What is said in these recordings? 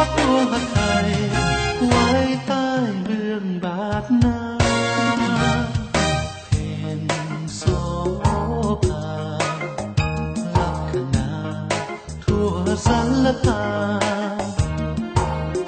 ยอมควักดวงไทยไว้ใต้เบื้องบาทหน้าเพ็ญโสภาลักขณาทั่วสารตา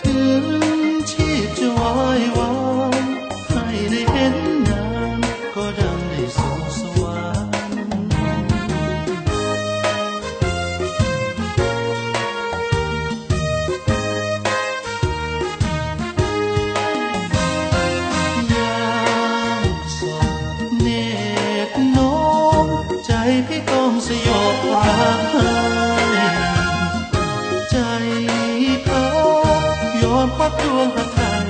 ถึงชีพจะวายวานให้ได้เห็นนางก็ดังได้สู่สว เขายอมควักดวงพระไทย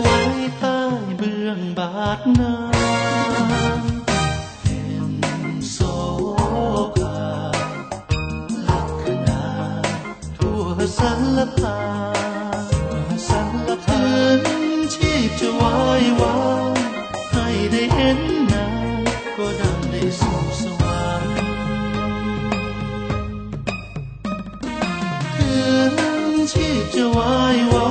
ไว้ใต้เบื้องบาทนางห่งโศกาลักขณาทั่วสารพาสพื้นชีพจะวายว 就挖一挖